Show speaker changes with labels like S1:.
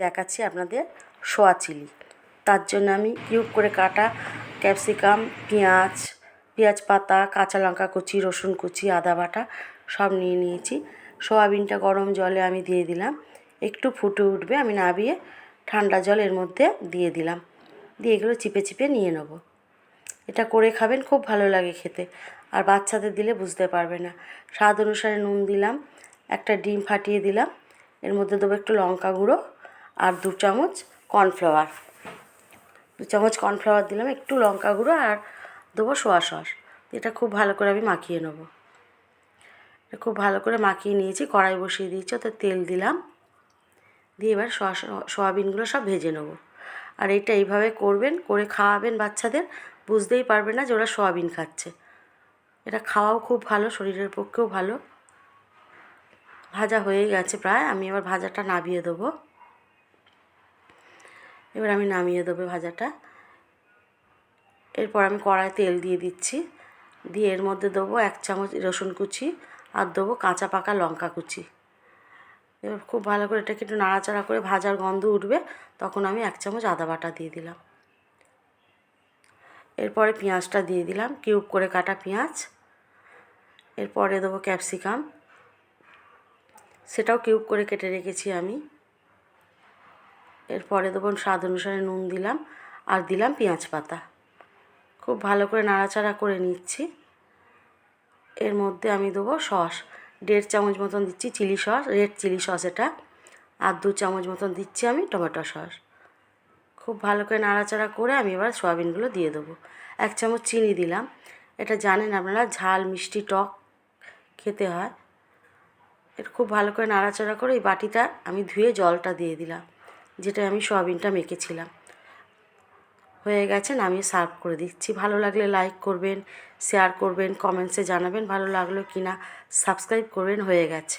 S1: দেখাচ্ছি আপনাদের সোয়া চিলি। তার জন্য আমি কিউব করে কাটা ক্যাপসিকাম, পেঁয়াজ পেঁয়াজ পাতা, কাঁচা লঙ্কা কুচি, রসুন কুচি, আদা বাটা সব নিয়ে নিয়েছি। সোয়াবিনটা গরম জলে আমি দিয়ে দিলাম। একটু ফুটে উঠবে, আমি নাবিয়ে ঠান্ডা জল এর মধ্যে দিয়ে দিলাম। দিয়ে এগুলো চিপে চিপে নিয়ে নেব। এটা করে খাবেন, খুব ভালো লাগে খেতে। আর বাচ্চাদের দিলে বুঝতে পারবে না। স্বাদ অনুসারে নুন দিলাম, একটা ডিম ফাটিয়ে দিলাম। এর মধ্যে দেবো একটু লঙ্কা গুঁড়ো আর দু চামচ কর্নফ্লাওয়ার। দু চামচ কর্নফ্লাওয়ার দিলাম, একটু লঙ্কা গুঁড়ো আর দেবো সোয়া সস। এটা খুব ভালো করে আমি মাখিয়ে নেব। এটা খুব ভালো করে মাখিয়ে নিয়েছি, কড়াই বসিয়ে দিয়েছি, ওতে তেল দিলাম। দিয়ে এবার সোয়া সোয়াবিনগুলো সব ভেজে নেব। আর এটা এইভাবে করবেন, করে খাওয়াবেন বাচ্চাদের, বুঝতেই পারবে না যে ওরা সোয়াবিন খাচ্ছে। এটা খাওয়াও খুব ভালো, শরীরের পক্ষেও ভালো। ভাজা হয়ে গেছে প্রায়, আমি এবার ভাজাটা নামিয়ে দেবো। এবার আমি নামিয়ে দেবো ভাজাটা। এরপর আমি কড়ায় তেল দিয়ে দিচ্ছি। দিয়ে এর মধ্যে দেবো এক চামচ রসুন কুচি আর দেবো কাঁচা পাকা লঙ্কা কুচি। এবার খুব ভালো করে এটাকে একটু নাড়াচাড়া করে ভাজার গন্ধ উঠবে, তখন আমি এক চামচ আদা বাটা দিয়ে দিলাম। এরপরে পেঁয়াজটা দিয়ে দিলাম, কিউব করে কাটা পেঁয়াজ। এরপরে দেবো ক্যাপসিকাম। সেটাও কিউব করে কেটে রেখেছি আমি। এরপরে দেবো স্বাদ অনুসারে নুন দিলাম আর দিলাম পেঁয়াজ পাতা। খুব ভালো করে নাড়াচাড়া করে নিচ্ছি। এর মধ্যে আমি দেবো সস। দেড় চামচ মতন দিচ্ছি chilli sauce, red chilli sauce এটা। আর দু চামচ মতন দিচ্ছি আমি টমেটো সস। খুব ভালো করে নাড়াচাড়া করে আমি এবার সয়াবিনগুলো দিয়ে দেবো। এক চামচ চিনি দিলাম। এটা জানেন আপনারা ঝাল মিষ্টি টক খেতে হয়। এটা খুব ভালো করে নাড়াচাড়া করে এই বাটিটা আমি ধুয়ে জলটা দিয়ে দিলাম। যেটা আমি সোয়াবিনটা মেখেছিলাম। হয়ে গেছে আমি সার্ভ করে দিচ্ছি। ভালো লাগলে লাইক করবেন, শেয়ার করবেন, কমেন্টসে জানাবেন ভালো লাগল কি না সাবস্ক্রাইব করবেন, হয়ে গেছে।